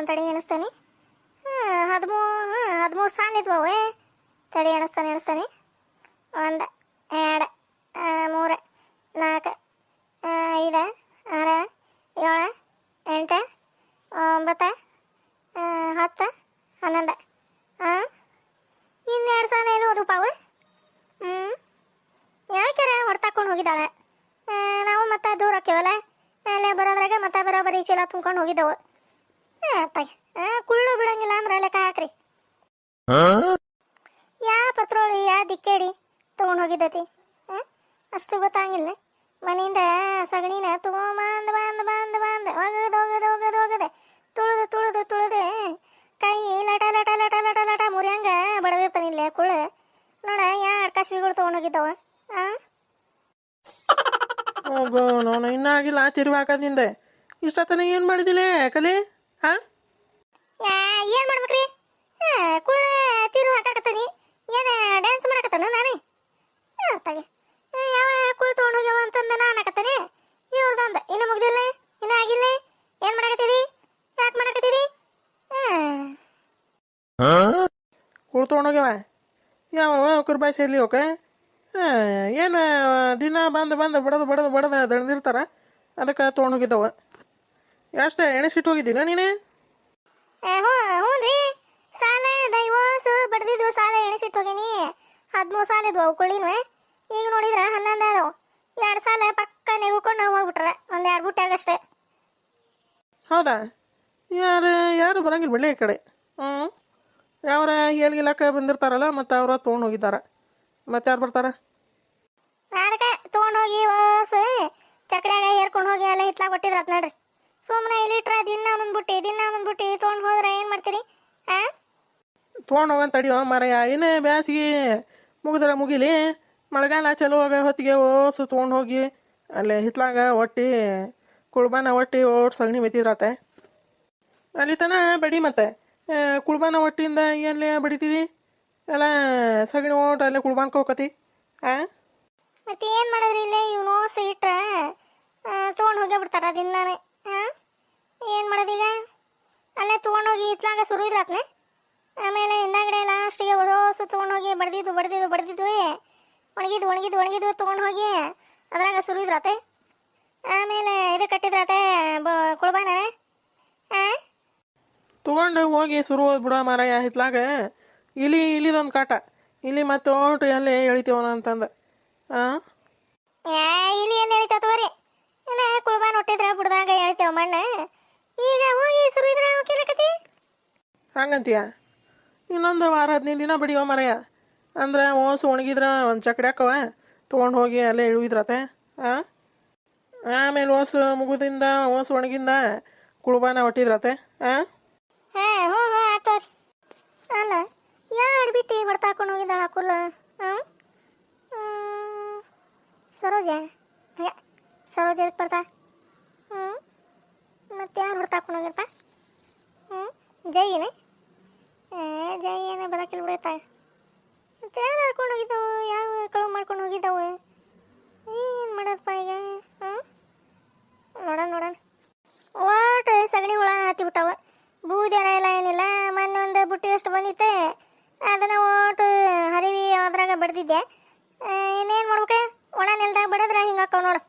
ನೋಡ್ತಾನೆ ತಡಿ ಎಣಿಸ್ತಾನೆ. ಹಾಂ ಹದಿಮೂರು ಸಾಲ ಇದ್ವವೆ ತಡಿ ಎಣಿಸ್ತಾನೆ ಎಣಿಸ್ತಾನೆ. ಒಂದು, ಎರಡು ಮೂರು, ನಾಲ್ಕು ಐದು, ಆರು, ಏಳು, ಎಂಟು, ಒಂಬತ್ತು ಹತ್ತು, ಹನ್ನೊಂದು ಹಾಂ ಇನ್ನೆರಡು ಸಾಲ ಏನು ಓದುಪ್ಪ ಅವು ಹ್ಞೂ ಯಾಕ್ಯಾರ ಹೊಡ್ತಾಕೊಂಡು ಹೋಗಿದ್ದಾಳೆ? ನಾವು ಮತ್ತೆ ದೂರ ಹಾಕ್ಯವಲ್ಲ ಅಲ್ಲೇ ಬರೋದ್ರಾಗ ಮತ್ತೆ ಬರೋಬರಿ ಚೀಲ ತುಂಬ್ಕೊಂಡು ಹೋಗಿದ್ದೆವು ಅತ್ತಾಗೆ ಕುಳ್ಳು ಬಿಡಂಗಿಲ್ಲ ಅಂದ್ರೆ ಲೆಕ್ಕ ಹಾಕ್ರಿ ಯಾ ಪತ್ರೋಳಿ ಯಾ ದಿಕ್ಕೇಡಿ ತೊಗೊಂಡು ಹೋಗಿದ್ದತಿ ಆ? ಅಷ್ಟು ಗೊತ್ತಾಗಿಲ್ಲ ಮನೆಯಿಂದ ಸಗಣಿನ ತುಂಬ ಬಂದ್ ಬಂದ ಬಂದ್ ಒಗದು ಒಗದು ಹೋಗದೆ ಒಗದೆ ತುಳಿದು ತುಳಿದು ತುಳಿದು. ಕೈ ಲಟ ಲಟ ಲಟ ಲಟ ಲಟ ಮುರಿಯಂಗ ಬಡದಿರ್ತಾನಿಲ್ಲ ಕುಳ ನೋಡ ಯಾ ಅಡ್ಕಾಶ್ವಿಗಳು ತೊಗೊಂಡು ಹೋಗಿದ್ದವ ಆ? ಹೋಗೋ ನಾನು ಆಗಿಲ್ಲ ತಿರುವು ಹಾಕೋದ್ರಿಂದ ಇಷ್ಟತನ ಏನು ಮಾಡಿದಿಲ್ಲ ಕಲಿ? ಹಾ ಯಾ ಏನ್ ಮಾಡ್ಬೇಕ್ರಿ? ಕುಳ್ಳ ತಿರು ಹಾಕಾಕತ್ತಾನಿ. ಏನ ಡ್ಯಾನ್ಸ್ ಮಾಡಕತ್ತಾನ ನಾನೇ? ತಗೆ. ಯಾವ ಕುಳ್ ತೊಗೊಂಡು ಹೋಗ್ಯಾವ ಅಂತಂದ ನಾನು ಹಾಕತ್ತಾನೆ ಇವ್ರದೊಂದ ಇನ್ನು ಮುಗ್ದಿಲ್ಲ ಇನ್ನು ಆಗಿಲ್ಲ ಏನ್ ಮಾಡಕತ್ತೀರಿ ಯಾಕೆ ಮಾಡಕತ್ತೀರಿ ಕುಳ್ ತೊಗೊಂಡೋಗ್ಯವ? ಯಾವ ಕುರ್ಬಾಯಿ ಸೇರ್ಲಿ ಓಕೆ ಏನು ದಿನ ಬಂದು ಬಂದು ಬಡದು ಬಡದು ಬಡದು ದಣದಿರ್ತಾರ? ಅದಕ್ಕೆ ತೊಗೊಂಡೋಗಿದ್ದವ. ಎಷ್ಟು ಎಣೆಸಿಟ್ಟು ಹೋಗಿದ್ದೀನ ನೀನು? ಹ್ಞೂ ರೀ ಸಾಲ ದೈವಸು ಬಡ್ದಿದ್ವು ಸಾಲ ಎಣಿಸಿಟ್ಟು ಹೋಗೀನಿ. ಹದಿಮೂರು ಸಾಲ ಇದ್ವು ಅವು ಕುಳ್ಳಿನ್ವೆ ಈಗ ನೋಡಿದ್ರ ಹನ್ನೊಂದು ಅದಾವು ಎರಡು ಸಾಲ ಪಕ್ಕ ನೆಗ್ಕೊಂಡು ಹೋಗ್ಬಿಟ್ರ. ಒಂದು ಎರಡು ಬುಟ್ಟಾಗಷ್ಟೇ ಹೌದಾ? ಯಾರು ಯಾರು ಬರಂಗಿಲ್ಲ ಬಿಡ್ಲಿ ಈ ಕಡೆ? ಹ್ಞೂ ಯಾವ್ರ ಏಲ್ಗಿಲಕ್ಕ ಬಂದಿರ್ತಾರಲ್ಲ ಮತ್ತು ಅವ್ರ ತೊಗೊಂಡು ಹೋಗಿದ್ದಾರೆ. ಮತ್ತೆ ಯಾರು ಬರ್ತಾರ? ಅದಕ್ಕೆ ತೊಗೊಂಡೋಗಿ ಓಸು ಚಕ್ಡ್ಯಾಗ ಏರ್ಕೊಂಡು ಹೋಗಿ ಎಲ್ಲ ಹಿತ್ಲಾಗ ಕೊಟ್ಟಿದ್ರತ್ ನೋಡ್ರಿ. ಸುಮ್ಮನೆ ಇಲ್ಲಿಟ್ರ ದಿನ ಬಂದ್ಬಿಟ್ಟಿ ಬುಟ್ಟಿ ದಿನ ಬಂದ್ಬಿಟ್ಟಿ ಬುಟ್ಟಿ ತೊಗೊಂಡು ಹೋದ್ರೆ ಏನು ಮಾಡ್ತೀರಿ? ಹಾಂ ತೊಗೊಂಡು ಹೋಗಂತ ತಡಿಯೋ ಮರಯ ಏನು ಬ್ಯಾಸಿಗೆ ಮುಗಿದ್ರೆ ಮುಗಿಲಿ ಮಳೆಗಾಲ ಚಲೋ ಹೋಗೋ ಹೊತ್ತಿಗೆ ಓಸು ತೊಗೊಂಡು ಹೋಗಿ ಅಲ್ಲಿ ಹಿತ್ಲಾಗ ಒಟ್ಟಿ ಕುಳ್ಬಾನ ಒಟ್ಟಿ ಓಟ್ ಸಗಣಿ ಮೆತ್ತಿದ್ರತೆ ಅಲ್ಲಿ ತನ ಬಡಿ ಮತ್ತೆ. ಕುಳ್ಬಾನ ಹೊಟ್ಟಿಯಿಂದ ಎಲ್ಲಿ ಬಡಿತೀವಿ ಎಲ್ಲ ಸಗಣಿ ಓಟ್ ಅಲ್ಲೇ ಕುಳ್ಬಾನ್ಕ ಹೋಗತಿ ಮತ್ತೆ ಏನು ಮಾಡಿದ್ರಿ ಇಲ್ಲೇ? ಇವ್ನು ಓಸು ಇಟ್ರ ತೊಗೊಂಡು ಹೋಗೇ ಬಿಡ್ತಾರ ದಿನಾನೇ. ಹಾಂ ಏನು ಮಾಡೋದೀಗ ಅಲ್ಲೇ ತೊಗೊಂಡೋಗಿ ಶುರು ಸುರುವಿದ್ರತ್ನೆ ಆಮೇಲೆ ಹಿಂದಾಗಡೆ ಲಾಸ್ಟಿಗೆ ತಗೊಂಡು ಹೋಗಿ ಬಡ್ದಿದ್ದು ಬಡ್ದಿದ್ದು ಬಡ್ದಿದ್ದು ಒಣಗಿದ್ದು ಒಣಗಿದ್ದು ಒಣಗಿದ್ದು ತೊಗೊಂಡು ಹೋಗಿ ಅದ್ರಾಗ ಸುರುವಿದ್ರತೆ ಆಮೇಲೆ ಇದು ಕಟ್ಟಿದ್ರತೆ ಬ ಕುಳ್ಬಾನ ಹಾಂ ತೊಗೊಂಡು ಹೋಗಿ ಶುರು ಬಿಡೋ ಮಾರಾಯ ಹಿತ್ಲಾಗ. ಇಲಿ ಇಲಿದೊಂದು ಕಾಟ. ಇಲ್ಲಿ ಮತ್ತೆ ಒಂಟಿ ಅಲ್ಲೇ ಎಳಿತೀವನ ಅಂತಂದ. ಹಾಂ ಇಲ್ಲಿ ಎಲ್ಲಿ ಎಳಿತಾವ ತಗೋರಿ? ಇಲ್ಲ ಕುಳ್ಬಾನ್ ಹೊಟ್ಟಿದ್ರ ಬಿಡ್ದಾಗ ಹೇಳ್ತೇವ ಮಣ್ಣ. ಈಗ ಹೋಗಿ ಸುರಿದ್ರ ಹೋಗಿಲಕತಿ ಹಂಗಂತೀಯ? ಇನ್ನೊಂದು ವಾರ ಹದಿನೈದು ದಿನ ಬಿಡಿಯೋ ಮರಯ್ಯ ಅಂದ್ರೆ ಓಸು ಒಣಗಿದ್ರ ಒಂದು ಹಾಕವ ತೊಗೊಂಡು ಹೋಗಿ ಅಲ್ಲೇ ಇಳುವಿದ್ರತೆ ಹಾಂ ಆಮೇಲೆ ಓಸು ಮುಗುದಿಂದ ಓಸು ಒಣಗಿಂದ ಕುಳ್ಬಾನ ಹೊಟ್ಟಿದ್ರತೆ. ಹಾಂ ಹಾ ಹ್ಞೂ ಹ್ಞೂ ಆತೋರಿ ಅಲ್ಲ, ಯಾರು ಹಾಕೊಂಡು ಹೋಗಿದ್ದಾಳ ಕುಲ್ಲ ಹ್ಞೂ ಸರೋಜ? ಸರೋಜ ಎದಕ್ಕೆ ಬರ್ತಾ ಹ್ಞೂ ಮತ್ತೆ ಯಾರು ಹೊಡ್ತಾ ಹಾಕೊಂಡು ಹೋಗಿರ್ಪ ಹ್ಞೂ ಜೈನೇ ಏ, ಜೈ ಏನೇ ಬರೋಕಿಲ್ಲ ಬಿಡತ್ತ ಮತ್ತೆ ಯಾರು ಹಾಕೊಂಡು ಹೋಗಿದ್ದವು ಯಾವ ಕಳುವು ಮಾಡ್ಕೊಂಡು ಹೋಗಿದ್ದವು ಏನು ಮಾಡೋದಪ್ಪ ಈಗ ಹ್ಞೂ ನೋಡೋಣ ನೋಡೋಣ ಒಟ್ಟು ಸಗಣಿ ಹುಳ ಹತ್ತಿ ಬಿಟ್ಟವ ಬೂದೆನ ಎಲ್ಲ ಏನಿಲ್ಲ ಮೊನ್ನೆ ಒಂದು ಬುಟ್ಟಿ ಅಷ್ಟು ಬಂದಿತ್ತೆ ಅದನ್ನ ಒಟ್ಟು ಹರಿವಿ ಬಡ್ದಿದ್ದೆ ಇನ್ನೇನು ಮಾಡ್ಬೇಕು? ಒಣ ನೆಲ್ದಾಗ ಬಡದ್ರ ಹಿಂಗೆ ಹಾಕೋ ನೋಡು.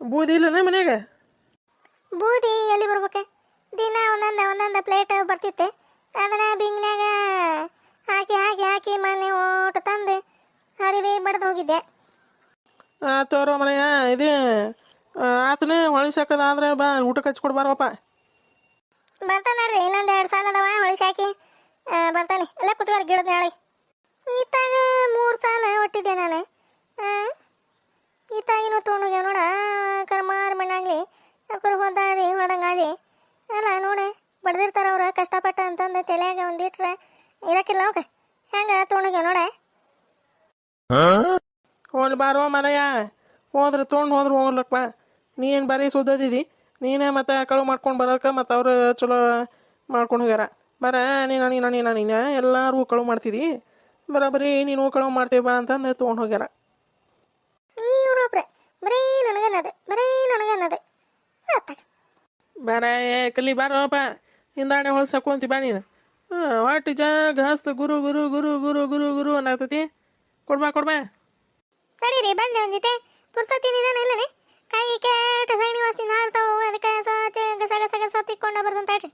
ಬೂದಿ ಇಲ್ಲ ಮನ್ಯಾಗ? ಬೂದಿ ಎಲ್ಲಿ ಬರ್ಬೇಕು? ದಿನ ಒಂದೊಂದು ಒಂದೊಂದು ಪ್ಲೇಟ್ ಬರ್ತಿತ್ತೆ. ಅದನ್ನ ಬಿಂಗ್ನ್ಯಾಗ ಹಾಕಿ ಹಾಕಿ ಹಾಕಿ ಮನೆ ಒಟ್ಟು ತಂದು ಹರಿವಿ ಬಡ್ದು ಹೋಗಿದ್ದೆ. ತೋರೋ ಮನೆಯ ಇದು ಆತನೇ ಹೊಳಿಸಕ್ಕದಾದ್ರೆ ಬಾ ಊಟಕ್ಕೆ ಹಚ್ಕೊಡ್ಬಾರಪ್ಪ ಬರ್ತಾನೆ ರೀ ಇನ್ನೊಂದು ಎರಡು ಸಾಲ ಅದಾವ ಹೊಳಿಸಿ ಹಾಕಿ ಆ, ಬರ್ತಾನೆ. ಎಲ್ಲ ಕುತ್ಕೋರಿ ಗಿಡದ ನಾಳೆ. ಈತಾಗ ಮೂರು ಸಾಲ ಒಟ್ಟಿದ್ದೆ ನಾನು. ಈತಾಗಿನೂ ತೊಗೊಂಡೋಗ್ಯಾವ ನೋಡ. ಕರ್ಮಾರ್ ಮಣ್ಣಾಗ್ಲಿ ಅಕ್ಕರು ಹೋದಾರಿ ಹೊಡಂಗಾಗ್ಲಿ ಅಲ್ಲ ನೋಡೆ, ಬಡ್ದಿರ್ತಾರ ಅವ್ರು ಕಷ್ಟಪಟ್ಟ ಅಂತಂದು ತಲೆಯಾಗ ಒಂದಿಟ್ರೆ ಇರಕ್ಕಿಲ್ಲ ಅವಕ್ಕೆ ಹೆಂಗೆ ತೊಗೊಂಡೋಗ್ಯಾವ ನೋಡೆ? ಹೋಗ್ಲಿ ಬಾರೋ ಮರಯ್ಯ ಹೋದ್ರೆ ತೊಗೊಂಡು ಹೋದ್ರೆ ಹೋಗ್ಲಪ್ಪ. ನೀನು ಬರೀ ಸುದ್ದದಿದಿ. ನೀನೇ ಮತ್ತೆ ಕಳು ಮಾಡ್ಕೊಂಡು ಬರೋಕೆ ಮತ್ತು ಅವ್ರು ಚಲೋ ಮಾಡ್ಕೊಂಡು ಹೋಗ್ಯಾರ. ಬರ ನೀನು ನೀನು ನೀನು ನೀನು ಎಲ್ಲರೂ ಕಳು ಮಾಡ್ತಿದಿ. ಬರೀ ನೀನು ಕಳವು ಮಾಡ್ತೀವಿ ಬಾ ಅಂತಂದು ತೊಗೊಂಡು ಹೋಗ್ಯಾರ. ಇವ್ರೊಬ್ರೆ ಬರೀ ನನಗನ್ನದೆ ಬರೀ ನನಗನ್ನದೆ. ಬರೇ ಕಲಿ ಬಾರಪ್ಪ ಹಿಂದಾಡೆ ಹೊಳ್ಸಕೊಂತಿ ಬಾ ನೀನು. ಹಾಂ ಹೊಟ್ಟಿ ಜಾಗ ಹಸ್ತ ಗುರು ಗುರು ಗುರು ಗುರು ಗುರು ಗುರು ಅನ್ನತತಿ ಕೊಡ್ಬಾ ಕೊಡ್ಬಾ. ತಡೀರಿ ಬಂದೆ ಒಂದಿತೆ ಪುರ್ಸತಿ ನಿಧಾನ ಇಲ್ಲನೆ ಕೈ ಕೇಟ ಸಗಣಿ ವಾಸಿ ಹಾರ್ತಾವು ಅದಕ್ಕೆ ಸ್ವಚ್ಛ ಗಸ ಗಸ ಗಸ ತಿಕ್ಕೊಂಡ ಬರ್ದಂತ ಹೇಳ್ರಿ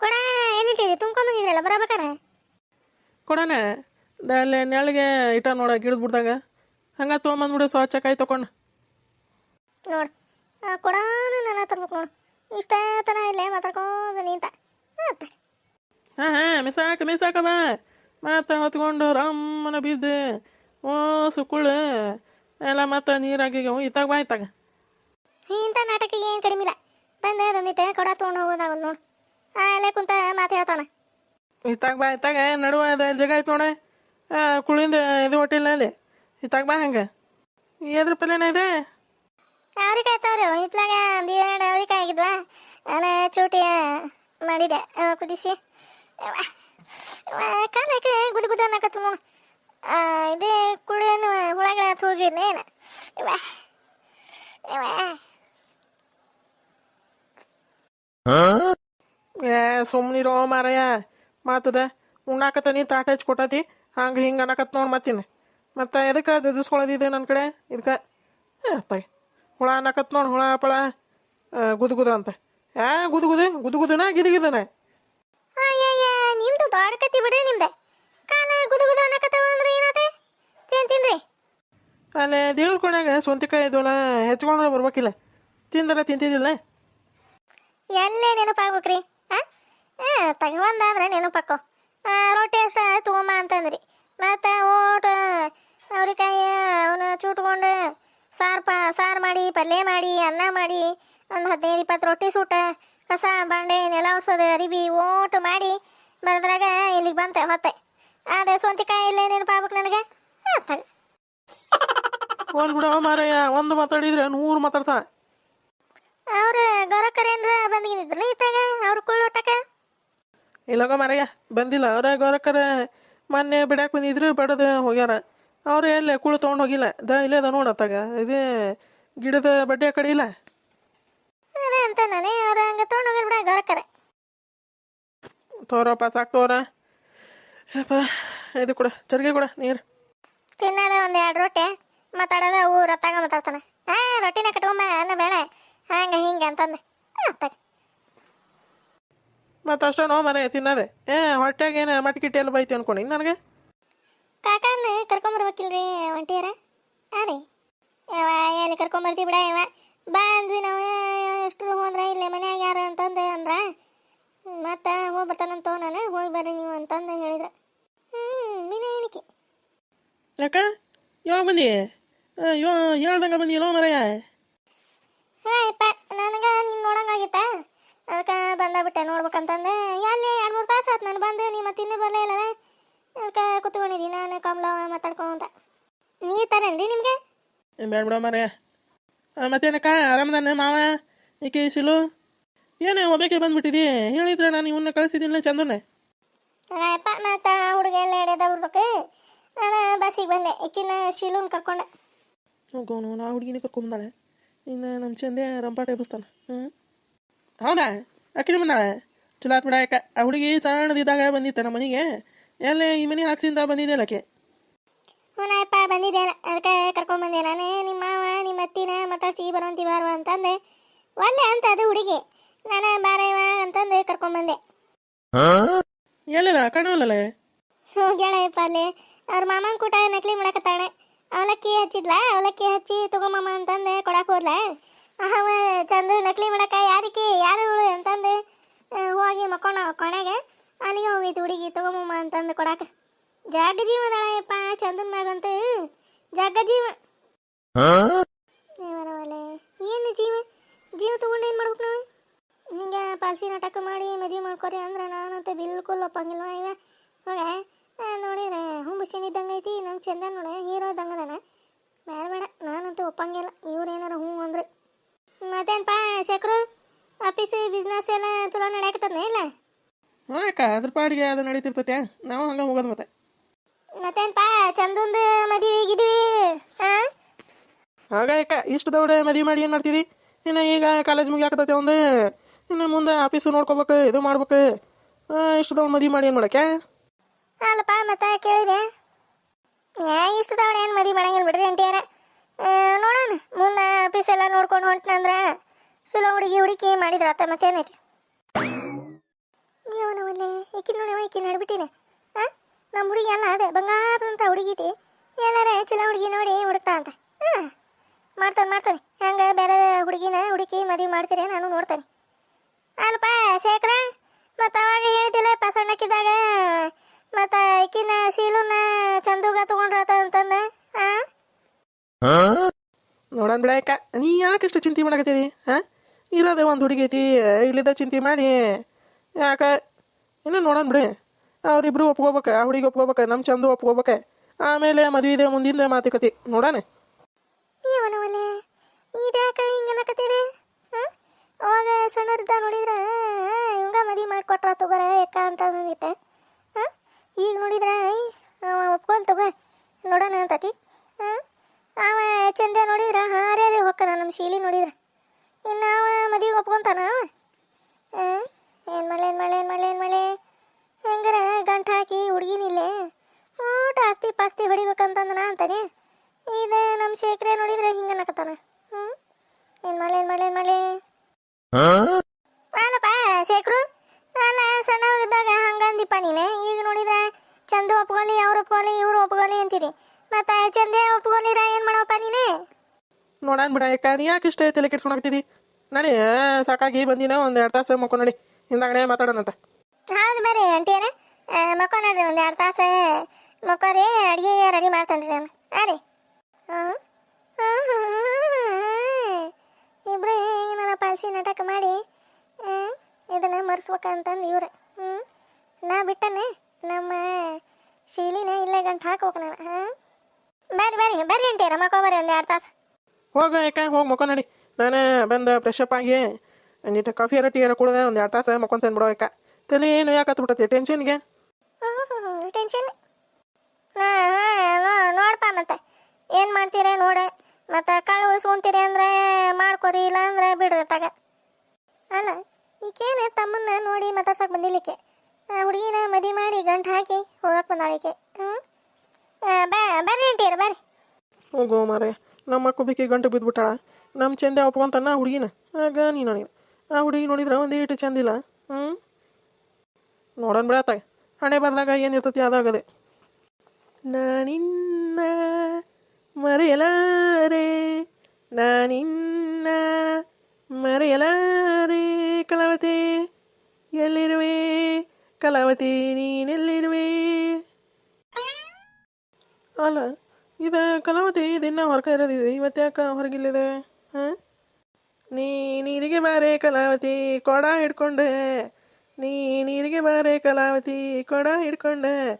ಕೊಡ ಎಲ್ಲಿಟ್ಟಿರಿ? ತುಂಬ್ಕೊಂಬಂದಿದ್ರಲ್ಲ ಬರಬೇಕಾರೆ? ಕೊಡೋಣ. ಅಲ್ಲಿ ನೆಳಗೆ ಇಟ ನೋಡ ಗಿಡದ ಬಿಡ್ದಾಗ. ಹಂಗೆ ತೊಗೊಂಬಂದ್ಬಿಡು ಸ್ವಚ್ಛ ಕೈ ತೊಗೊಂಡು ನೋಡು ಕೊಡಾನು ನನ್ನ ತರ್ಬೇಕು ನೋಡು. ಇಷ್ಟೇ ತನ ಇಲ್ಲೇ ಮಾತಾಡ್ಕೊಂಡು ನಿಂತ. ಹಾ ಹಾಂ ಮಿಸಾಕ ಮಿಸಾಕ ಬಾ ಮತ್ತೆ ಹೊತ್ಕೊಂಡು ರಮ್ಮನ ಬಿದ್ದು ಓ ಸುಕ್ಕುಳು. ಎಲ್ಲ ಮತ್ತೆ ನೀರಾಗಿಗವು ಇತ್ತಾಗ ಬಾ ಇತ್ತಾಗ. ಇಂಥ ನಾಟಕ ಏನು ಕಡಿಮೆ ಇಲ್ಲ ಬಂದೆ ಬಂದಿಟ್ಟೆ ಕೊಡ ತೊಗೊಂಡು ಹೋಗೋದಾಗದು ನೋಡು. ಅಲ್ಲೇ ಕುಂತ ಮಾತು ಹೇಳ್ತಾನ. ಇತ್ತಾಗ ಬಾ ಇತ್ತಾಗ ನಡುವ ಅದು ಜಾಗ ಐತೆ ನೋಡ. ಕುಳಿಂದ ಇದು ಹೋಟೆಲ್ ಅಲ್ಲಿ. ಇತ್ತಾಗ ಬಾ ಹಂಗೆ. ಏದ್ರ ಪಲ್ಯನ ಇದೆ? ಅವ್ರಿಕಾಯಿ ತವ್ರಿ ಇತ್ಲಾಗ ಎರಡು ಅವ್ರಿಕಾಯಿ ಆಗಿದ್ವಾ. ನಾನು ಚೂಟಿ ಮಾಡಿದೆ. ಆ, ಕುದಿಸಿ. ಕಾಲಕ್ಕೆ ಗುದು ಗುದು ಅನ್ನಕತ್ತು ನೋಡು ಆ, ಇದು ಕುಳಿಯನ್ನು ಹುಳಗಳ ಹೋಗಿದ್ನೇನು ಇವ ಇವ ಸುಮ್ಮನಿರೋ ಮಾರಯ್ಯ ಮಾತದ? ಉಣ್ಣಾಕತ್ತ ನೀ ತಾಟ ಹಚ್ಚಿ ಕೊಟ್ಟತಿ. ಹಂಗೆ ಹಿಂಗೆ ಅನ್ನಕತ್ ನೋಡಿ ಮತ್ತಿನ. ಮತ್ತು ಎದಕ್ಕೆ ದಜಿಸ್ಕೊಳ್ಳೋದಿದೆ ನನ್ನ ಕಡೆ? ಇದಕ್ಕೆ ತಾಯಿ ಹುಳ ಅನ್ನಕತ್ ನೋಡಿ ಹುಳ ಪಳ. ಆ, ಗುದು ಗುದು ಅಂತ. ಯಾ ಗುದ್ಗುದ ಗುದ್ಗುದನ ಗಿದಗಿದನ ನಿಮ್ದು ದೊಡ್ಡ ಕತ್ತಿ ಬಿಡ್ರಿ ನಿಮ್ದೆ. ಕಾಲ ಗುದು ಗುದು ಅನ್ನಕತ್ತವ ಅಂದ್ರೆ ಏನಾತೆ ತಿನ್ ತಿನ್ರಿ ಅಲ್ಲೇ ದೇವ್ರ ಕೊಣಾಗ ಸ್ವಂತಿಕಾಯಿ ಇದವಲ್ಲ ಹೆಚ್ಕೊಂಡ್ರೆ ಬರ್ಬೇಕಿಲ್ಲ. ತಿಂದ್ರೆ ತಿಂತಿದ್ದಿಲ್ಲ. ಎಲ್ಲೇ ನೆನಪಾಗ್ಬೇಕ್ರಿ? ಹಾಂ ಹಾಂ ತಗೊಂಡಾದ್ರೆ ನೆನಪಾಕೋ ಆ, ರೊಟ್ಟಿ ಅಷ್ಟ ತಗೊಂಬ ಅಂತಂದ್ರಿ. ಮತ್ತು ಊಟ ಅವ್ರಿಕಾಯಿ ಅವನ ಚೂಟ್ಕೊಂಡು ಸಾರು ಪ ಸಾರು ಮಾಡಿ ಪಲ್ಯ ಮಾಡಿ ಅನ್ನ ಮಾಡಿ ಒಂದು ಹದಿನೈದು ಇಪ್ಪತ್ತು ರೊಟ್ಟಿ ಸೂಟ ಕಸ ಬಾಂಡೆ ನೆಲ ಒರ್ಸೋದು ಅರಿಬಿ ಓಟ್ ಮಾಡಿ ಬರದ್ರಾಗ ಇಲ್ಲಿಗೆ ಬಂತೆ ಹೊತ್ತೆ ಅದೇ ಸ್ವಂತಿಕಾಯಿ ಇಲ್ಲೇ ನೆನಪಾಗ್ಬೇಕು ನನಗೆ? ತಗ. ಒಂದು ಬಿಡೋ ಮಾರಯ್ಯ ಒಂದು ಮಾತಾಡಿದ್ರೆ ನೂರು ಮಾತಾಡ್ತಾ ಅವ್ರು ಗೌರಕ್ಕರೇನ್ರ ಬಂದಿದ್ರಲ್ಲ ಇತ್ತಾಗ ಅವ್ರು ಕುಳ್ಳೊಟ್ಟಕ ಇಲ್ಲಗ ಮಾರಯ್ಯ ಬಂದಿಲ್ಲ. ಅವ್ರ ಗೌರಕ್ಕರ ಮೊನ್ನೆ ಬಿಡಾಕ್ ಬಂದಿದ್ರು ಬಡದು ಹೋಗ್ಯಾರ. ಅವ್ರು ಎಲ್ಲಿ ಕುಳು ತೊಗೊಂಡು ಹೋಗಿಲ್ಲ. ದ ಇಲ್ಲೇ ಅದ ನೋಡತ್ತಾಗ ಇದು ಗಿಡದ ಬಡ್ಡೆ ಕಡೆ ಇಲ್ಲ. ಅಂತ ನಾನೇ ಅವ್ರ ಹಂಗೆ ತೊಗೊಂಡು ಹೋಗಿಲ್ಲ ಬಿಡ ಗೌರಕ್ಕರೆ ತೋರಪ್ಪ ಸಾಕು ತೋರ. ಯಪ್ಪ ಇದು ಕೂಡ ಚರ್ಗೆ ಕೂಡ ನೀರು. ತಿನ್ನದ ಒಂದು ಎರಡು ರೊಟ್ಟಿ ಮಾತಾಡೋದ ಊರ ರತ್ತಾಗ ಮಾತಾಡ್ತಾನೆ. ಹಾ ರೊಟ್ಟಿನ ಕಟ್ಕೊಂಬ ಅನ್ನ ಬೇಡ. ಹಂಗ ಹಿಂಗ ಅಂತಂದೆ. ಆತಾಗ ಮತ್ತು ಅಷ್ಟ ನೋ ಮನೆ ತಿನ್ನದೆ. ಏ ಹೊಟ್ಟೆಗೆ ಏನು ಮಟ್ಕಿಟ್ಟಿ ಎಲ್ಲ ಬೈತಿ ಅನ್ಕೊಂಡು. ನನಗೆ? ಕಾಕನ್ನ ಕರ್ಕೊಂಬರ್ಬೇಕಿಲ್ರಿ ಒಂಟಿಯರ? ರೀ. ಯಾವ ಎಲ್ಲಿ ಕರ್ಕೊಂಬರ್ತಿ ಬಿಡ ಇವ ಬಾ ಅಂದ್ವಿ ನಾವು. ಎಷ್ಟು ಹೋದ್ರೆ? ಇಲ್ಲೇ ಮನ್ಯಾಗ ಯಾರು ಅಂತಂದು ಅಂದ್ರ. ಮತ್ತೆ ಹೋಗಿ ಬರ್ತಾನಂತ ನಾನು. ಹೋಗಿ ಬರ್ರಿ ನೀವು ಅಂತಂದು ಹೇಳಿದ್ರೆ. ಹ್ಞೂ ವಿನಯ ಎಣಿಕೆ ಯಾಕ? ಯಾವಾಗ ಬಂದಿ? ಯೋ ಹೇಳ್ದಂಗೆ ಬಂದಿಲ್ಲೋ ಹಾಯಪ್ಪ ನನಗೆ ನೀನು ನೋಡಂಗಾಗಿತ್ತ ಅದಕ್ಕೆ ಬಂದಾಬಿಟ್ಟೆ ನೋಡ್ಬೇಕಂತಂದೆ ಎಲ್ಲಿ ಎರಡು ಮೂರು ತಾಸು ಆಯ್ತು ನಾನು ಬಂದೆ ನೀ ಮತ್ತೆ ಇನ್ನೂ ಬರಲೇ ಇಲ್ಲ ಅದಕ್ಕೆ ಕುತ್ಕೊಂಡಿದ್ದೀನಿ ನಾನು ಕಮಲ ಮಾತಾಡ್ಕೊಂತ ನೀ ತರೇನ್ರಿ ನಿಮಗೆ? ಬೇಡ ಬಿಡೋ ಮರಯ್ಯ. ಮತ್ತೇನಕ್ಕ? ಆರಾಮದಾನೆ ಮಾವ? ಈಕೆ ಸಿಲು ಏನೇ ಒಬ್ಬಕ್ಕೆ ಬಂದ್ಬಿಟ್ಟಿದಿ? ಹೇಳಿದ್ರೆ ನಾನು ಇವನ್ನ ಕಳಿಸಿದಿಲ್ಲ ಚಂದನೆ? ನಾ ಮತ್ತು ಹುಡುಗ ಎಲ್ಲ ಎಡೆದ ಬಿಡ್ಬೇಕು. ನಾನು ಬಸ್ಸಿಗೆ ಬಂದೆ ಈಕಿನ ಶಿಲೂನ್ ಕರ್ಕೊಂಡೆ. ಹೋಗೋನು ನಾ ಹುಡುಗಿನ ಕರ್ಕೊಂಬಂದಾಳೆ ಇನ್ನು ನಮ್ಮ ಚಂದೆ ರಂಪಾಟ ಎಬ್ಬಿಸ್ತಾನೆ. ಹ್ಞೂ ಹೌದಾ? ಅಕ್ಕಿನ ಬಂದಾಳೆ ಚಲೋ ಆತ್ ಆ ಹುಡುಗಿ ಸಣ್ಣದಿದ್ದಾಗ ಬಂದಿತ್ತ ನಮ್ಮ ಮನೆಗೆ. ಎಲ್ಲ ಈ ಮನೆ ಹಾಕ್ಸಿಂದ ಬಂದಿದ್ದೆಲ್ಲ ಆಕೆ ಹ್ಞೂನಪ್ಪ ಬಂದಿದ್ದೆ ಅದಕ್ಕೆ ಕರ್ಕೊಂಬಂದೆ ನಾನೇ. ನಿಮ್ಮ ಮಾವ ನಿಮ್ಮ ಅತ್ತಿನ ಮಾತಾಡ್ಸಿ ಬರುವಂತಿ ಬಾರುವ ಅಂತಂದೆ. ಒಳ್ಳೆ ಅಂತ ಅದು ಹುಡುಗಿ. ನಾನು ಬಾರಯ್ಯವ ಅಂತಂದು ಕರ್ಕೊಂಬಂದೆ ಎಲ್ಲಿದ? ಕಾಣವಲ್ಲೇ ಹೋಗ್ಯಾಳಪ್ಪ ಅಲ್ಲಿ. ಅವ್ರ ಮಾಮನ ಕೂಟ ನಕಲಿ ಮಾಡಕತ್ತಾಳೆ. ಅವಲಕ್ಕಿ ಹಚ್ಚಿದ್ಲಾ? ಅವಲಕ್ಕಿ ಹಚ್ಚಿ ತಗೊಂಬಮ್ಮ ಅಂತಂದೆ ಕೊಡಕ್ಕೆ ಹೋದ್ಲ? ಅವ ಚಂದು ನಕಲಿ ಮಾಡಕ ಯಾರಿಕಿ ಯಾರು ಇವಳು ಅಂತಂದು ಹೋಗಿ ಮಕ್ಕೊಂಡ ಕೊನೆಗೆ ಅಲ್ಲಿಗೆ ಹೋಗಿ ಹುಡುಗಿ ತಗೊಂಬಮ್ಮ ಅಂತಂದು ಕೊಡಾಕ. ಜಗ ಜೀವ ಅದಾಳಪ್ಪ ಚಂದನ್ ಮ್ಯಾಗಂತೂ ಜಗ್ಗ ಜೀವ. ಏನು ಜೀವ? ಜೀವ ತಗೊಂಡು ಏನು ಮಾಡ್ಬೇಕು ನಾವು? ಹಿಂಗೆ ಪಾಲ್ಸಿ ನಾಟಕ ಮಾಡಿ ಮದುವೆ ಮಾಡ್ಕೊರಿ ಅಂದ್ರೆ ನಾನಂತ ಬಿಲ್ಕುಲ್ ಒಪ್ಪಂಗಿಲ್ವ ಇವ ಹೋಗ ನೋಡಿದ್ರೆ ಹುಂಬಸಿನ ಇದ್ದಂಗೆ ಐತಿ ನಮ್ಮ ಚಂದ ನೋಡಿ ಹೀರೋ ಇದ್ದಂಗದಾನ. ಬೇಡ ಬೇಡ ನಾನಂತೂ ಒಪ್ಪಂಗಿಲ್ಲ. ಇವ್ರು ಏನಾರ ಹ್ಞೂ ಮತ್ತೇನಪ್ಪ ಶೇಖರು? ಆಫೀಸ್ ಬಿಸ್ನೆಸ್ ಎಲ್ಲ ಚಲೋ ನಡೆಯಕತ್ತದ ಇಲ್ಲ? ಹಾಂ ಅಕ್ಕ ಅದ್ರ ಪಾಡಿಗೆ ಅದು ನಡೀತಿರ್ತೈತೆ. ನಾವು ಹಂಗೆ ಹೋಗೋದು ಮತ್ತೆ. ಮತ್ತೇನಪ್ಪ ಚಂದೊಂದು ಮದುವೆ ಗಿದ್ವಿ ಹಾಂ ಆಗ ಅಕ್ಕ ಇಷ್ಟು ದೌಡ ಮದುವೆ ಮಾಡಿ ಏನು ಮಾಡ್ತಿದ್ದಿ ಇನ್ನು ಈಗ ಕಾಲೇಜ್ ಮುಗಿಯಾಕತ್ತೈತೆ ಒಂದು. ಇನ್ನು ಮುಂದೆ ಆಫೀಸು ನೋಡ್ಕೋಬೇಕು ಇದು ಮಾಡ್ಬೇಕು. ಇಷ್ಟು ದೌಡ ಮದುವೆ ಮಾಡಿ ಏನು ಮಾಡಕ್ಕೆ? ಅಲ್ಲಪ್ಪ ಮತ್ತೆ ಕೇಳಿದೆ. ಇಷ್ಟು ದೌಡ ಏನು ಮದುವೆ ಮಾಡಂಗಿಲ್ಲ ಬಿಡ್ರಿ ಅಂಟಿಯಾರ. ನೋಡೋಣ. ಮುಂದೆ ಆಫೀಸ್ ಎಲ್ಲ ನೋಡ್ಕೊಂಡು ಹೊಂಟ್ನಂದ್ರೆ ಚಲೋ ಹುಡುಗಿ ಹುಡುಕಿ ಮಾಡಿದ್ರ ಆತ ಮತ್ತೇನೈತಿ? ನೀವನವಲ್ಲೇ ಈಕಿನ ನೋಡಿ ಇಕ್ಕಿ ನಡ್ಬಿಟ್ಟಿನಿ. ಹಾಂ ನಮ್ಮ ಹುಡುಗಿ ಅಲ್ಲ ಅದೇ, ಬಂಗಾರದಂತ ಹುಡುಗಿತಿ ಎಲ್ಲಾರ ಚಲೋ ಹುಡುಗಿ ನೋಡಿ ಹುಡುಕ್ತಾ ಅಂತ. ಹಾಂ ಮಾಡ್ತಾನೆ ಮಾಡ್ತಾನೆ. ಹಂಗೆ ಬೇರೆ ಹುಡುಗಿನ ಹುಡುಕಿ ಮದುವೆ ಮಾಡ್ತೀರಿ ನಾನು ನೋಡ್ತಾನೆ. ಅಲ್ಪ ಶೇಖರ, ಮತ್ತು ಅವಾಗ ಹೇಳ್ತಿಲ್ಲ ಪಸಣ್ಣಕ್ಕಿದ್ದಾಗ ಮತ್ತು ಈಕಿನ ಶೀಲುನ ಚಂದುಗ ತಗೊಂಡ್ರಾತ ಅಂತಂದ ಹಾಂ ನೋಡೋಣ ಬಿಡ ಅಕ್ಕ ನೀ ಯಾಕೆ ಇಷ್ಟು ಚಿಂತೆ ಮಾಡಕತ್ತೀರಿ ಹಾಂ? ಇರೋದೇ ಒಂದು ಹುಡುಗಿ ಐತಿ ಇಲ್ಲಿದ್ದ ಚಿಂತೆ ಮಾಡಿ. ಯಾಕೆ? ಇನ್ನು ನೋಡೋಣ ಬಿಡಿ. ಅವರಿಬ್ರು ಒಪ್ಕೋಬೇಕು, ಆ ಹುಡುಗಿ ಒಪ್ಕೋಬೇಕು ನಮ್ಮ ಚಂದು ಒಪ್ಕೋಬೇಕು. ಆಮೇಲೆ ಮದುವೆ ಇದೆ ಮುಂದಿನ ಮಾತುಕತೆ. ನೋಡೋಣ ಇದ್ಯಾಕ ಹಿಂಗನಕತ್ತೀರಿ ಹಾಂ? ಅವಾಗ ಸಣ್ಣರಿದ್ದ ನೋಡಿದ್ರೆ ಇವಂಗ ಮದುವೆ ಮಾಡಿಕೊಟ್ರ ತಗೋರ ಯಾಕ ಅಂತ ಅಂದಿತ್ತೆ ಹಾಂ? ಈಗ ನೋಡಿದ್ರೆ ಒಪ್ಕೊಲ್ ತಗೋ, ನೋಡೋಣ ಅಂತತಿ. ಹಾಂ? ಅವ ಚಂದ ನೋಡಿದ್ರೆ ರೀ ಹೊಕ್ಕನ ನಮ್ಮ ಶೀಲಿ ನೋಡಿದ್ರ. ಇನ್ನು ಅವ ಮದುವೆಗೆ ಒಪ್ಕೊಂತಾನ? ಹಾಂ ಏನು ಮಳೆ ಏನ್ ಮಳೆ ಏನ್ ಮಳೆ ಏನ್ ಮಳೆ ಹೆಂಗಾರ ಗಂಟು ಹಾಕಿ ಹುಡುಗಿನಿಲ್ಲೇ ಊಟ ಆಸ್ತಿ ಪಾಸ್ತಿ ಹೊಡಿಬೇಕಂತಂದನ ಅಂತಾನೆ. ಇದು ನಮ್ಮ ಶೇಖರೆ ನೋಡಿದ್ರೆ ಹಿಂಗೆ ಹ್ಞೂ ಏನು ಮಳೆ ಏನ್ ಮಳೆ ಏನ್ ಮಳೆ ನಾನಪ್ಪ ಶೇಖರು ನಾನು ಸಣ್ಣವಾಗಿದ್ದಾಗ ಹಂಗಂದಿಪ್ಪ ನೀನು. ಈಗ ನೋಡಿದ್ರೆ ಚಂದು ಒಪ್ಕೊಳ್ಳಿ ಅವ್ರು ಒಪ್ಕೊಳ್ಳಿ ಇವ್ರು ಒಪ್ಕೊಳ್ಳಿ ಅಂತೀರಿ ಮತ್ತೆ ಚಂದೆ ಒಪ್ಕೊಂಡಿರ ಏನು ಮಾಡಪ್ಪ ನೀನೇ ನೋಡೋಣ ಬಿಡ ಯಾಕ ನೀ ಯಾಕೆ ಇಷ್ಟ ತಲೆ ಕೆಡ್ಸ್ಕೊಳಕ್ತಿದಿ ನಡಿ ಸಾಕಾಗಿ ಬಂದಿನ ಒಂದು ಎರಡು ತಾಸು ಮಕ್ಕೊ ನಡಿ ಹಿಂದಾಗಡೆ ಮಾತಾಡೋಣಂತ ಹೌದು ಬರ್ರಿ ಆಂಟಿಯರ ಮಕ್ಕೋ ನೋಡ್ರಿ ಒಂದು ಎರಡು ತಾಸು ಮಕ್ಕೋರಿ ಅಡುಗೆ ರೆಡಿ ಮಾಡ್ತಾನೆ ರೀ ನಾನು ಹಾಂ ರೀ ಇಬ್ಬರು ಏನಾರ ಪಾಲ್ಸಿ ನಾಟಕ ಮಾಡಿ ಇದನ್ನ ಮರ್ಸ್ಬೇಕಂತಂದು ಇವ್ರು ಹ್ಞೂ ನಾ ಬಿಟ್ಟನೆ ನಮ್ಮ ಶೀಲಿನ ಇಲ್ಲೇ ಗಂಟು ಹಾಕ್ಬೇಕು ನಾನು ಹಾಂ ಬರ್ರಿ ಬರ್ರಿ ಬರ್ರಿ ಅಂಟಿ ರಮಕ್ಕ ಬರ್ರಿ ಒಂದು ಎರಡು ತಾಸು. ಹೋಗ ಯಾಕ ಹೋಗಿ ಮಕ್ಕೊ ನಡಿ. ನಾನು ಬಂದು ಫ್ರೆಶ್ ಅಪ್ ಆಗಿ ಒಂದಿಟ್ಟು ಕಾಫಿ ಅರ ಟೀ ಅರ ಕುಡ್ದೆ ಒಂದು ಎರಡು ತಾಸು ಮಕ್ಕೊಂತೇನೆ ಬಿಡೋ ಯಾಕ ತಲೆ ಏನು ಯಾಕೆ ಹತ್ಬಿಟ್ಟತಿ ಟೆನ್ಷನ್ಗೆ ಟೆನ್ಷನ್ ನೋಡಪ್ಪ ಮತ್ತೆ. ಏನು ಮಾಡ್ತೀರಿ ನೋಡಿ. ಮತ್ತೆ ಕಾಳು ಉಳಿಸ್ಕೊಂತೀರಿ ಅಂದ್ರೆ ಮಾಡ್ಕೊರಿ ಇಲ್ಲ ಅಂದ್ರೆ ಬಿಡ್ರಿ ತಗ. ಅಲ್ಲ ಈಕೇನೆ ತಮ್ಮನ್ನ ನೋಡಿ ಮಾತಾಡ್ಸಕ್ಕೆ ಬಂದಿಲ್ಲಿಕ್ಕೆ ಹುಡುಗಿನ ಮದಿ ಮಾಡಿ ಗಂಟು ಹಾಕಿ ಹೋಗಕ್ಕೆ ಬಂದಾಳಿಕೆ ಹ್ಞೂ ಬರ್ರಿ ಅಂಟೀರಿ ಬರ್ರಿ. ಹೋಗೋ ಮಾರೆ ನಮ್ಮ ಕುಬಿಕೆ ಗಂಟು ಬಿದ್ದುಬಿಟ್ಟಾಳ ನಮ್ಮ ಚಂದ ಒಪ್ಕೊಂತಾನ ಹುಡುಗಿನ. ಆಗ ನೀ ನನಗೆ. ಆ ಹುಡುಗಿ ನೋಡಿದ್ರೆ ಒಂದು ಈಟು ಚಂದಿಲ್ಲ ಹ್ಞೂ ನೋಡೋಣ ಬಿಡತ್ತಾಗ ಹಣೆ ಬರ್ದಾಗ ಏನಿರ್ತತಿ ಅದಾಗದೆ. ನಾನಿನ್ನ ಮರೆಯಲಾರೆ. ನಾನಿನ್ನ ಮರೆಯಲಾರೆ. ಕಲಾವತಿ, ಎಲ್ಲಿರುವೆ? ಕಲಾವತಿ, ನೀನೆಲ್ಲಿರುವೆ? ಅಲ್ಲ ಇದು ಕಲಾವತಿ ದಿನ ಹೊರಗೆ ಇರೋದಿದೆ ಇವತ್ತು ಯಾಕೆ ಹೊರಗಿಲ್ಲಿದೆ? ಹಾಂ? ನೀ ನೀರಿಗೆ ಬಾರೆ ಕಲಾವತಿ ಕೊಡ ಹಿಡ್ಕೊಂಡೆ. ನೀ ನೀರಿಗೆ ಬಾರೆ ಕಲಾವತಿ ಕೊಡ ಹಿಡ್ಕೊಂಡೆ.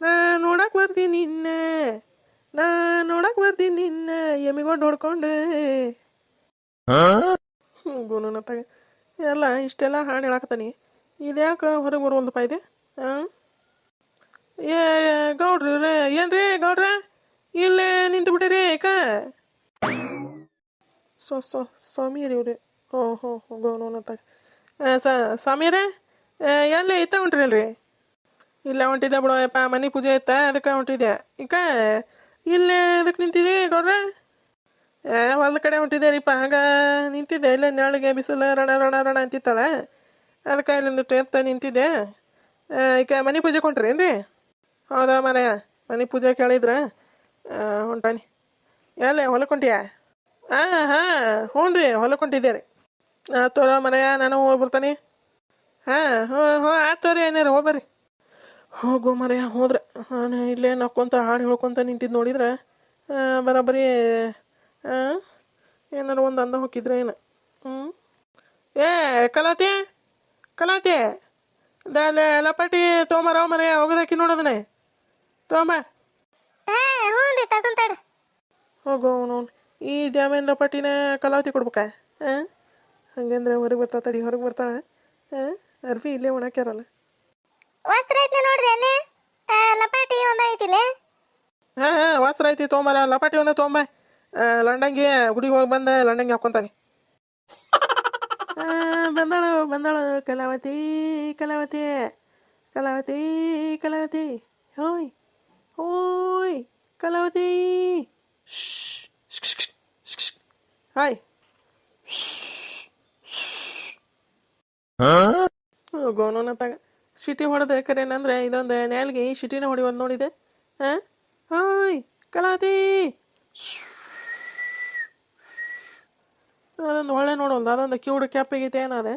ನಾ ನೋಡಕ್ಕೆ ಬರ್ತೀನಿ ನಿನ್ನ. ನಾ ನೋಡಕ್ಕೆ ಬರ್ತೀನಿ ನಿನ್ನ ಎಮಿಗೊಂಡು ಹೊಡ್ಕೊಂಡೆ. ಗುಣನತ್ತಾಗ. ಎಲ್ಲ ಇಷ್ಟೆಲ್ಲ ಹಾಡು ಹೇಳಾಕತ್ತಾನಿ. ಇದ್ಯಾಕೆ ಹೊರಗೆ ಬರುವಂತಪ್ಪ ಇದೆ ಹಾಂ? ಏ ಗೌಡ್ರಿ, ರೇ, ಏನ್ರಿ ಗೌಡ್ರ? ಇಲ್ಲೇ ನಿಂತು ಬಿಟ್ಟಿರಿ ಏಕ? ಸೊ ಸೊ ಸ್ವಾಮಿ ಸ್ವಾಮಿಯರಿ ಇವ್ರಿ. ಹೋ ಹೋ ಗೌನತ್ತಾಗ ಸ್ವಾಮಿಯರೇ? ಎಲ್ಲಿ ಇತ್ತ ಹೊಂಟ್ರಿ ಅಲ್ರಿ? ಇಲ್ಲ ಹೊಂಟಿದ್ದೆ ಬಿಡೋಯಪ್ಪ ಮನೆ ಪೂಜೆ ಇತ್ತ, ಅದಕ್ಕೆ ಹೊಂಟಿದ್ದೆ. ಈಗ ಇಲ್ಲೇ ಅದಕ್ಕೆ ನಿಂತೀರಿ ಗೌಡ್ರ? ಏ, ಹೊಲ್ದ ಕಡೆ ಹೊಂಟಿದ್ದೆ ಪಾ ಹಂಗ ನಿಂತಿದ್ದೆ. ಇಲ್ಲೇ ನೆರಳಿಗೆ ಬಿಸಿಲು, ರಣ ರಣ ರಣ ಅಂತಿತ್ತಲ್ಲ? ಅದಕ್ಕೆ ಇಲ್ಲಿಂದ ಎತ್ತ ನಿಂತಿದ್ದೆ. ಈಗ ಮನೆ ಪೂಜೆ ಪೂಜೆಗೆ ಹೊಂಟ್ರೇನ್ರಿ? ಹೌದಾ ಮನೆ ಮನೆ ಪೂಜೆ ಕೇಳಿದ್ರ? ಹೊಂಟಾನಿ ಎಲ್ಲೇ ಹೊಲಕೊಂಟಿಯಾ ಹಾಂ ಹಾಂ ಹ್ಞೂ ರೀ ಹೊಲಕ್ಕೆ ರೀ ತೋರ ಮನೆಯ ನಾನು ಹೋಗಿ ಬರ್ತಾನೆ. ಹಾಂ ಹ್ಞೂ ಹ್ಞೂ ಆಯ್ತು ತೋರಿ, ಏನಾರ ಹೋಗ್ಬರ್ರಿ ಹೋಗು ಮರೆಯ, ಹೋದ್ರೆ. ನಾನು ಇಲ್ಲೇ ನಕ್ಕೊಂತ ಹಾಡು ಹೇಳ್ಕೊಂತ ನಿಂತಿದ್ದು ನೋಡಿದ್ರೆ? ಬರೋಬ್ಬರಿ ಏನಾರು ಒಂದು ಅಂದ ಹೋಗಿದ್ರೆ ಏನು? ಹ್ಞೂ ಏ, ಕಲಾತಿ ಕಲಾತಿ, ದಾಲೆ, ಲಪಾಟಿ ತೋಮರ ಮರೆಯ, ಹೋಗೋದಾಕಿ ನೋಡೋದನೆ ತೊಗೊಂಬ ಹಾಂ ಹ್ಞೂ ರೀ ತಗೊಂಡ್ ತಡ್ರಿ ಹೋಗು ಅವನು. ಈ ದ್ಯಾಮೇನ್ ಲಪಾಟಿನ ಕಲಾವತಿ ಕೊಡ್ಬೇಕಾ? ಹಾಂ? ಹಂಗಂದ್ರೆ ಹೊರಗೆ ಬರ್ತಾ ತಡಿ ಹೊರಗೆ ಬರ್ತಾಳೆ. ಹಾಂ? ಅರ್ವಿ ಇಲ್ಲೇ ಒಣಕ್ಯಾರಲ್ಲ. ವಸ್ತ್ರ ಐತಿ ನೋಡ್ರಿ ಅಲ್ಲಿ. ಲಪಾಟಿ ಒಂದು ಐತಿಲೆ ಹಾಂ ಹಾಂ ವಸ್ತ್ರ ಐತಿ ತೊಗೊಂಬರ ಲಪಾಟಿ ಒಂದು ತೊಗೊಂಬ ಲಂಡಂಗಿ ಗುಡಿಗೆ ಹೋಗಿ ಬಂದ ಲಂಡಂಗಿ ಹಾಕ್ಕೊಂತಾನೆ ಬಂದಳು ಬಂದಳು ಕಲಾವತಿ ಕಲಾವತಿ ಕಲಾವತಿ ಕಲಾವತಿ. ಹೋಯ್. ಓಯ್ ಕಲಾವತಿ ಹಾಯ್ ಗೋನೋನ ತಗ ಸಿಟಿ ಹೊಡೆದ ಕರೇನಂದ್ರೆ ಇದೊಂದು ನ್ಯಾಲ್ಗೆ ಸಿಟಿನ ಹೊಡಿಯೋದು ನೋಡಿದೆ. ಹಾಂ ಹಾಯ್ ಕಲಾತಿ ಅದೊಂದು ಒಳ್ಳೆ ನೋಡೋದು ಅದೊಂದು ಕ್ಯೂಡ್ ಕ್ಯಾಪ್ ಆಗೈತೆ ಏನದೆ